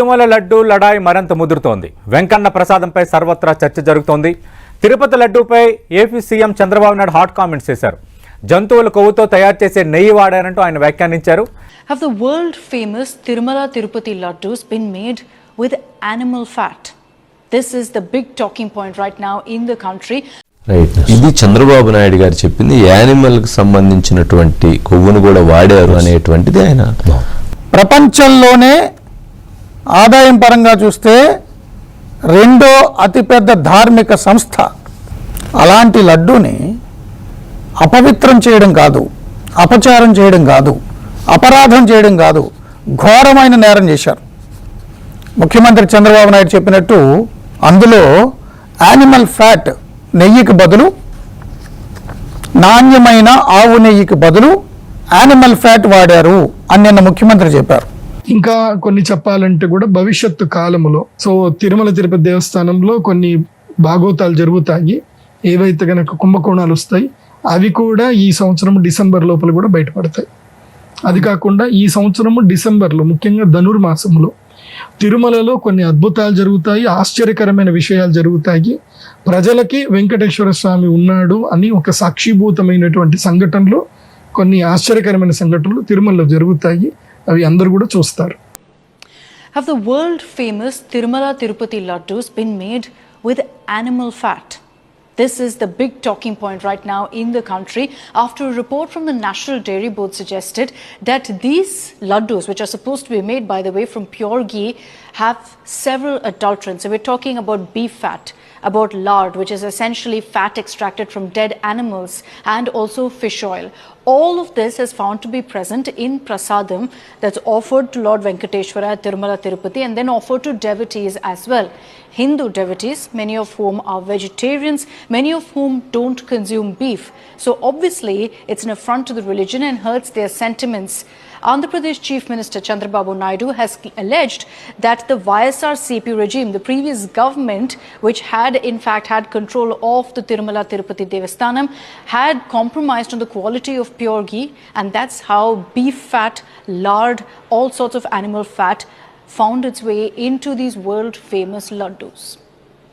తిరుమల లడ్డు లడాయి మరింత ముదురుతోంది. వెంకన్న ప్రసాదంపై సర్వత్రా చర్చ జరుగుతోంది. Tirupati లడ్డూపై AP CM Chandrababu Naidu hot comments చేశారు. జంతువుల కొవ్వుతో తయారు చేసే నెయ్యి వాడారంటూ ఆయన వ్యాఖ్యానించారు. Have the world famous Tirumala Tirupati laddus been made with animal fat? This is the big talking point right now in the country. Right ఇది చంద్రబాబు నాయుడు గారు చెప్పింది యానిమల్కి సంబంధించినటువంటి కొవ్వును కూడా వాడారు అనేటువంటిది ఆయన. ప్రపంచంలోనే ఆదాయం పరంగా చూస్తే రెండో అతిపెద్ద ధార్మిక సంస్థ. అలాంటి లడ్డూని అపవిత్రం చేయడం కాదు అపచారం చేయడం కాదు అపరాధం చేయడం కాదు ఘోరమైన నేరం చేశారు. ముఖ్యమంత్రి చంద్రబాబు నాయుడు చెప్పినట్టు అందులో యానిమల్ ఫ్యాట్ నెయ్యికి బదులు నాణ్యమైన ఆవు నెయ్యికి బదులు యానిమల్ ఫ్యాట్ వాడారు అని నిన్న ముఖ్యమంత్రి చెప్పారు. ఇంకా కొన్ని చెప్పాలంటే కూడా భవిష్యత్తు కాలములో సో తిరుమల తిరుపతి దేవస్థానంలో కొన్ని భాగోతాలు జరుగుతాయి. ఏవైతే కనుక కుంభకోణాలు వస్తాయి అవి కూడా ఈ సంవత్సరం డిసెంబర్ లోపల కూడా బయటపడతాయి. అది కాకుండా ఈ సంవత్సరము డిసెంబర్లో ముఖ్యంగా ధనుర్మాసంలో తిరుమలలో కొన్ని అద్భుతాలు జరుగుతాయి ఆశ్చర్యకరమైన విషయాలు జరుగుతాయి. ప్రజలకి వెంకటేశ్వర స్వామి ఉన్నాడు అని ఒక సాక్షిభూతమైనటువంటి సంఘటనలు కొన్ని ఆశ్చర్యకరమైన సంఘటనలు తిరుమలలో జరుగుతాయి. అవి అందరూ కూడా చూస్తారు Have the world famous Tirumala Tirupati laddus been made with animal fat? This is the big talking point right now in the country after a report from the National Dairy Board suggested that these laddus, which are supposed to be made, by the way, from pure ghee, have several adulterants. So we're talking about beef fat, about lard, which is essentially fat extracted from dead animals, and also fish oil. All of this is found to be present in prasadam that's offered to Lord Venkateshwara at Tirumala Tirupati and then offered to devotees as well. Hindu devotees, many of whom are vegetarians, many of whom don't consume beef. So obviously, it's an affront to the religion and hurts their sentiments. Andhra Pradesh Chief Minister Chandrababu Naidu has alleged that the YSR CP regime, the previous government, which had in fact had control of the Tirumala Tirupati Devasthanam, had compromised on the quality of pure ghee, and that's how beef fat, lard, all sorts of animal fat found its way into these world famous laddus.